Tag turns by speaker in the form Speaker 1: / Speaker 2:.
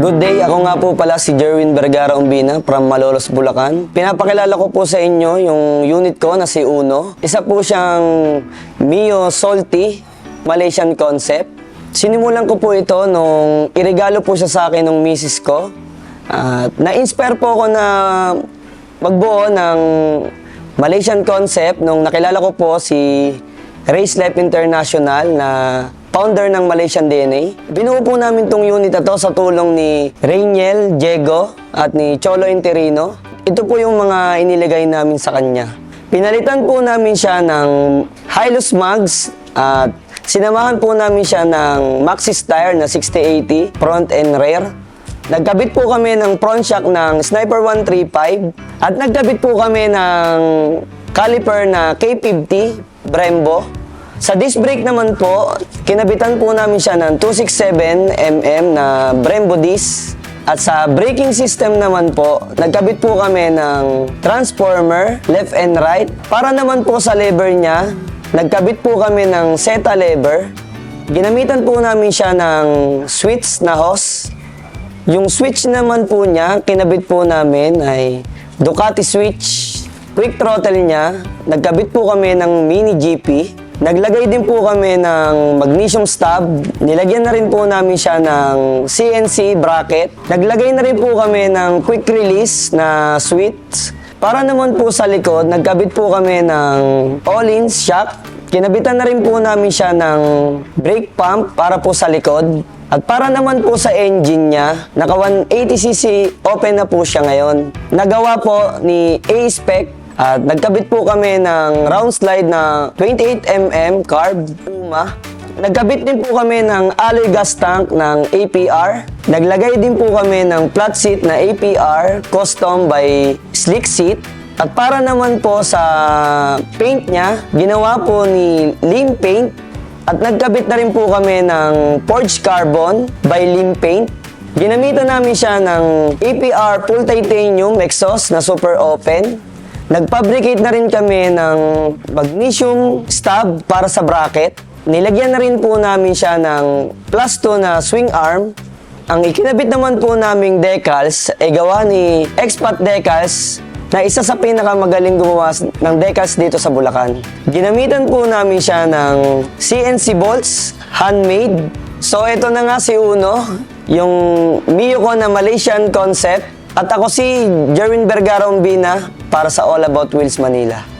Speaker 1: Good day, ako nga po pala si Jerwin Vergara Umbina from Malolos, Bulacan. Pinapakilala ko po sa inyo yung unit ko na si Uno. Isa po siyang Mio Salty Malaysian concept. Sinimulan ko po ito nung iregalo po siya sa akin ng misis ko. At na-inspire po ako na magbuo ng Malaysian concept nung nakilala ko po si Race Life International na founder ng Malaysian DNA. Binuo po namin tong unit na to sa tulong ni Rainiel Diego at ni Cholo Interino. Ito po yung mga inilagay namin sa kanya. Pinalitan po namin siya ng Hilux Mags at sinamahan po namin siya ng Maxxis tire na 6080 front and rear. Nagkabit po kami ng front shock ng Sniper 135 at nagkabit po kami ng caliper na K50 Brembo. Sa disc brake naman po, kinabitan po namin siya ng 267mm na Brembo disc. At sa braking system naman po, nagkabit po kami ng transformer, left and right. Para naman po sa lever niya, nagkabit po kami ng SETA lever. Ginamitan po namin siya ng switch na hose. Yung switch naman po niya, kinabit po namin ay Ducati switch. Quick throttle niya, nagkabit po kami ng mini GP. Naglagay din po kami ng magnesium stub. Nilagyan na rin po namin siya ng CNC bracket. Naglagay na rin po kami ng quick release na switch. Para naman po sa likod, nagkabit po kami ng all-in shock. Kinabitan na rin po namin siya ng brake pump para po sa likod. At para naman po sa engine niya, naka 180cc open na po siya ngayon. Nagawa po ni A-Spec at nagkabit po kami ng round slide na 28mm carb Puma. Nagkabit din po kami ng alloy gas tank ng APR. Naglagay din po kami ng flat seat na APR custom by Slick Seat. At para naman po sa paint niya, ginawa po ni Lean Paint at nagkabit na rin po kami ng Forged Carbon by Lim Paint. Ginamitan namin siya ng APR full titanium exhaust na super open. Nagfabricate na rin kami ng magnesium stub para sa bracket. Nilagyan na rin po namin siya ng plus 2 na swing arm. Ang ikinabit naman po naming decals ay gawa ni Expat Decals na isa sa pinakamagaling gumawa ng decals dito sa Bulacan. Ginamitan po namin siya ng CNC bolts, handmade. So ito na nga si Uno, yung Mio ko na Malaysian concept. At ako si Jerwin Vergara Umbina para sa All About Wheels Manila.